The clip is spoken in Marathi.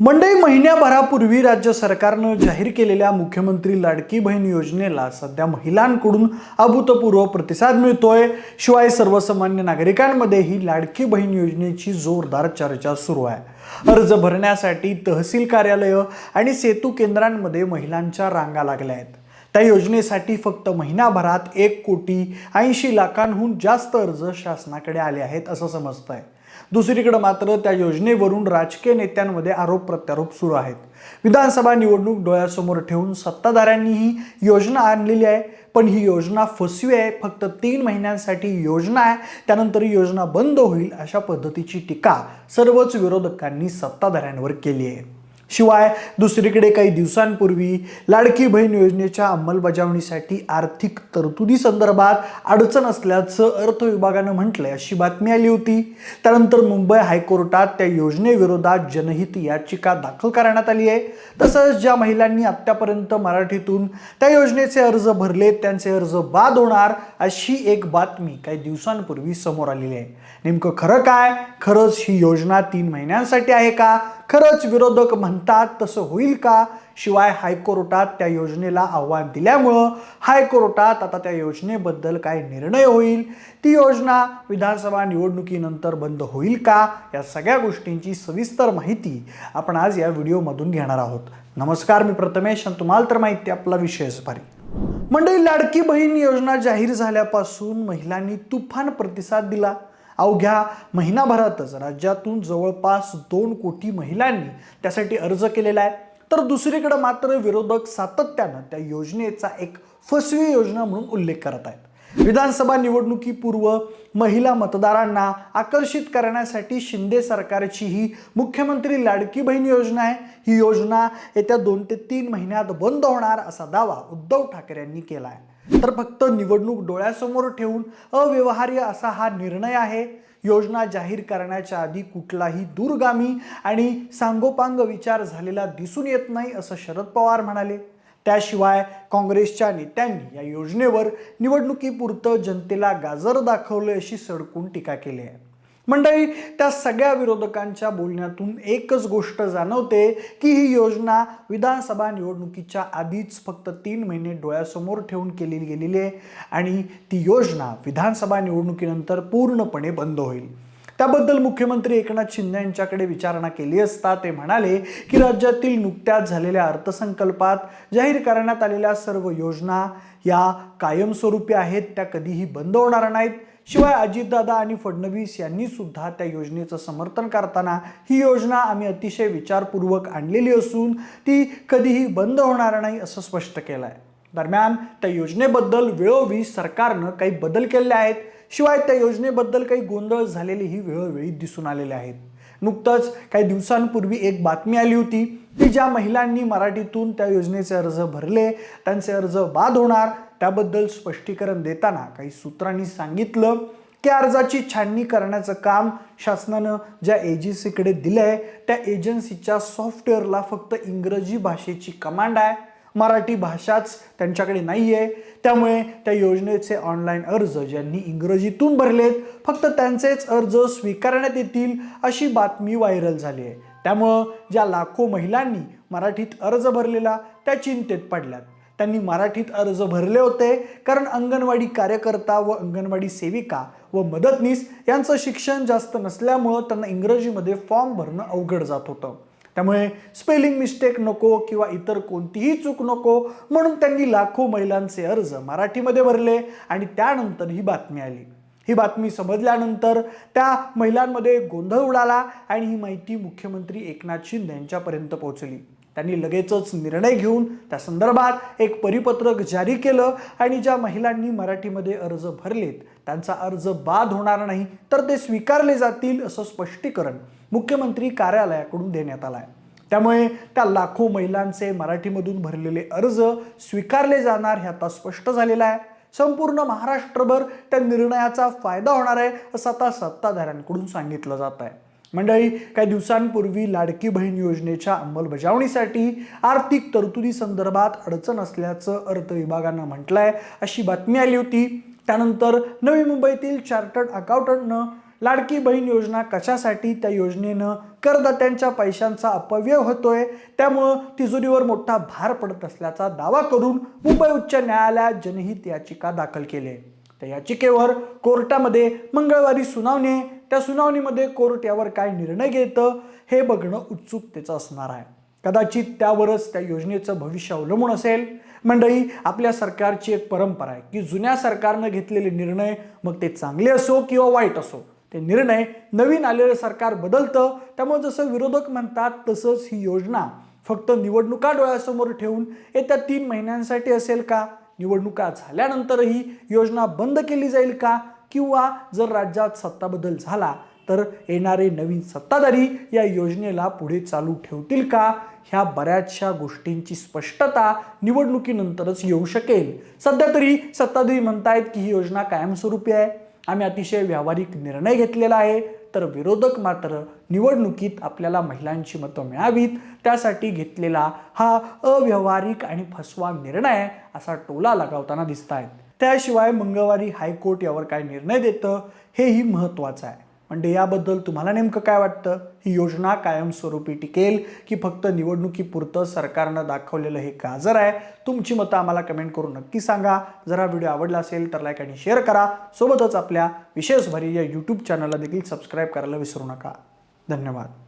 मंडई महिन्याभरापूर्वी राज्य सरकारनं जाहीर केलेल्या मुख्यमंत्री लाडकी बहीण योजनेला सध्या महिलांकडून अभूतपूर्व प्रतिसाद मिळतोय. शिवाय सर्वसामान्य नागरिकांमध्ये ही लाडकी बहीण योजनेची जोरदार चर्चा सुरू आहे. अर्ज भरण्यासाठी तहसील कार्यालयं आणि सेतू केंद्रांमध्ये महिलांच्या रांगा लागल्या आहेत. त्या योजनेसाठी फक्त महिनाभरात एक कोटी ऐंशी लाखांहून जास्त अर्ज शासनाकडे आले आहेत असं समजतंय. दुसरीकडे मात्र त्या योजनेवरून राजकीय नेत्यांमध्ये आरोप प्रत्यारोप सुरू आहेत. विधानसभा निवडणूक डोळ्यासमोर ठेवून सत्ताधाऱ्यांनी ही योजना आणलेली आहे. पण ही योजना फसवी आहे. फक्त तीन महिन्यांसाठी योजना आहे. त्यानंतर ही योजना बंद होईल अशा पद्धतीची टीका सर्वच विरोधकांनी सत्ताधाऱ्यांवर केली आहे. शिवाय दुसरीकडे काही दिवसांपूर्वी लाडकी बहीण योजनेच्या अंमलबजावणीसाठी आर्थिक तरतुदी संदर्भात अडचण असल्याचं अर्थ विभागानं म्हटलंय अशी बातमी आली होती. त्यानंतर मुंबई हायकोर्टात त्या योजनेविरोधात जनहित याचिका दाखल करण्यात आली आहे. तसंच ज्या महिलांनी आत्तापर्यंत मराठीतून त्या योजनेचे अर्ज भरले त्यांचे अर्ज बाद होणार अशी एक बातमी काही दिवसांपूर्वी समोर आलेली आहे. नेमकं खरं काय? खरंच ही योजना तीन महिन्यांसाठी आहे का? खरंच विरोधक म्हणतात तसं होईल का? शिवाय हायकोर्टात त्या योजनेला आव्हान दिल्यामुळं हायकोर्टात आता त्या योजनेबद्दल काय निर्णय होईल? ती योजना विधानसभा निवडणुकीनंतर बंद होईल का? या सगळ्या गोष्टींची सविस्तर माहिती आपण आज या व्हिडिओमधून घेणार आहोत. नमस्कार मी प्रथमेश आणि तुम्हाला तर माहिती आपला विषयच भारी मंडळी लाडकी बहीण योजना जाहीर झाल्यापासून महिलांनी तुफान प्रतिसाद दिला. अवघ्या महिनाभरातच राज्यातून जवळपास दोन कोटी महिलांनी त्यासाठी अर्ज केलेला आहे. तर दुसरीकडे मात्र विरोधक सातत्यानं त्या योजनेचा एक फसवी योजना म्हणून उल्लेख करत आहेत. विधानसभा निवडणुकीपूर्व महिला मतदारांना आकर्षित करण्यासाठी शिंदे सरकारची ही मुख्यमंत्री लाडकी बहीण योजना आहे. ही योजना येत्या दोन ते तीन महिन्यात बंद होणार असा दावा उद्धव ठाकरे यांनी केला आहे. तर फक्त निवडणूक डोळ्यासमोर ठेवून अव्यवहार्य असा हा निर्णय आहे. योजना जाहीर करण्याच्या आधी कुठलाही दूरगामी आणि सांगोपांग विचार झालेला दिसून येत नाही असं शरद पवार म्हणाले. त्याशिवाय काँग्रेसच्या नेत्यांनी या योजनेवर निवडणुकीपुरतं जनतेला गाजर दाखवले अशी सडकून टीका केली आहे. मंडळी त्या सगळ्या विरोधकांच्या बोलण्यातून एकच गोष्ट जाणवते की ही योजना विधानसभा निवडणुकीच्या आधीच फक्त तीन महिने डोळ्यासमोर ठेवून केली गेलेली आहे आणि ती योजना विधानसभा निवडणुकीनंतर पूर्णपणे बंद होईल. त्याबद्दल मुख्यमंत्री एकनाथ शिंदे यांच्याकडे विचारणा केली असता ते म्हणाले की राज्यातील नुकत्याच झालेल्या अर्थसंकल्पात जाहीर करण्यात आलेल्या सर्व योजना या कायमस्वरूपी आहेत त्या कधीही बंद होणार नाहीत. शिवाय अजितदादा आणि फडणवीस यांनी सुद्धा त्या योजनेचं समर्थन करताना ही योजना आम्ही अतिशय विचारपूर्वक आणलेली असून ती कधीही बंद होणार नाही असं स्पष्ट केलं आहे दरम्यान त्या योजनेबद्दल वेळोवेळी सरकारनं काही बदल केले आहेत. शिवाय त्या योजनेबद्दल काही गोंधळ झालेलेही वेळोवेळी दिसून आलेले आहेत नुकतंच काही दिवसांपूर्वी एक बातमी आली होती की ज्या महिलांनी मराठीतून त्या योजनेचे अर्ज भरले त्यांचे अर्ज बाद होणार त्याबद्दल स्पष्टीकरण देताना काही सूत्रांनी सांगितलं की अर्जाची छाननी करण्याचं काम शासनानं ज्या एजन्सीकडे दिलं आहे त्या एजन्सीच्या सॉफ्टवेअरला फक्त इंग्रजी भाषेची कमांड आहे. मराठी भाषाच त्यांच्याकडे नाही आहे त्यामुळे त्या योजनेचे ऑनलाईन अर्ज ज्यांनी इंग्रजीतून भरलेत फक्त त्यांचेच अर्ज स्वीकारण्यात येतील अशी बातमी व्हायरल झाली आहे त्यामुळं ज्या लाखो महिलांनी मराठीत अर्ज भरलेला त्या चिंतेत पडल्यात. त्यांनी मराठीत अर्ज भरले होते कारण अंगणवाडी कार्यकर्ता व अंगणवाडी सेविका व मदतनीस यांचं शिक्षण जास्त नसल्यामुळं त्यांना इंग्रजीमध्ये फॉर्म भरणं अवघड जात होतं. त्यामुळे स्पेलिंग मिस्टेक नको किंवा इतर कोणतीही चूक नको म्हणून त्यांनी लाखो महिलांचे अर्ज मराठीमध्ये भरले आणि त्यानंतर ही बातमी आली. ही बातमी समजल्यानंतर त्या महिलांमध्ये गोंधळ उडाला आणि ही माहिती मुख्यमंत्री एकनाथ शिंदे यांच्यापर्यंत पोहोचली. त्यांनी लगेचच निर्णय घेऊन त्या संदर्भात एक परिपत्रक जारी केलं आणि ज्या महिलांनी मराठीमध्ये अर्ज भरलेत त्यांचा अर्ज बाद होणार नाही तर ते स्वीकारले जातील असं स्पष्टीकरण मुख्यमंत्री कार्यालयाकडून देण्यात आलं आहे त्यामुळे त्या लाखो महिलांचे मराठीमधून भरलेले अर्ज स्वीकारले जाणार हे आता स्पष्ट झालेलं आहे. संपूर्ण महाराष्ट्रभर त्या निर्णयाचा फायदा होणार आहे असं आता सत्ताधाऱ्यांकडून सांगितलं जात आहे. मंडळी काही दिवसांपूर्वी लाडकी बहीण योजनेच्या अंमलबजावणीसाठी आर्थिक तरतुदी संदर्भात अडचण असल्याचं अर्थ विभागानं म्हटलंय अशी बातमी आली होती. त्यानंतर नवी मुंबईतील चार्टर्ड अकाउंटंटनं लाडकी बहीण योजना कशासाठी त्या योजनेनं करदात्यांच्या पैशांचा अपव्यय होतोय त्यामुळं तिजोरीवर मोठा भार पडत असल्याचा दावा करून मुंबई उच्च न्यायालयात जनहित याचिका दाखल केली आहे. त्या याचिकेवर कोर्टामध्ये मंगळवारी सुनावणी त्या सुनावणीमध्ये कोर्ट यावर काय निर्णय घेतं हे बघणं उत्सुकतेचं असणार आहे. कदाचित त्यावरच त्या योजनेचं भविष्य अवलंबून असेल. मंडळी आपल्या सरकारची एक परंपरा आहे की जुन्या सरकारनं घेतलेले निर्णय मग ते चांगले असो किंवा वाईट असो ते निर्णय नवीन आलेलं सरकार बदलतं. त्यामुळे जसं विरोधक म्हणतात तसंच ही योजना फक्त निवडणुका डोळ्यासमोर ठेवून येत्या तीन महिन्यांसाठी असेल का? निवडणुका झाल्यानंतरही योजना बंद केली जाईल का? किंवा जर राज्यात सत्ताबदल झाला तर येणारे नवीन सत्ताधारी या योजनेला पुढे चालू ठेवतील का? ह्या बऱ्याचशा गोष्टींची स्पष्टता निवडणुकीनंतरच येऊ शकेल. सध्या तरी सत्ताधारी म्हणतायत की ही योजना कायमस्वरूपी आहे. आम्ही अतिशय व्यावहारिक निर्णय घेतलेला आहे. तर विरोधक मात्र निवडणुकीत आपल्याला महिलांची मतं मिळावीत. त्यासाठी घेतलेला हा अव्यवहारिक आणि फसवा निर्णय असा टोला लगावताना दिसत आहेत त्याशिवाय मंगळवारी हायकोर्ट यावर काय निर्णय देतं हेही महत्त्वाचं आहे. म्हणजे याबद्दल तुम्हाला नेमकं काय वाटतं? ही योजना कायमस्वरूपी टिकेल की फक्त निवडणुकीपुरतं सरकारनं दाखवलेलं हे गाजर आहे? तुमची मतं आम्हाला कमेंट करून नक्की सांगा. जर हा व्हिडिओ आवडला असेल तर लाईक आणि शेअर करा. सोबतच आपल्या विशेष भरी या यूट्यूब चॅनलला देखील सबस्क्राईब करायला विसरू नका. धन्यवाद.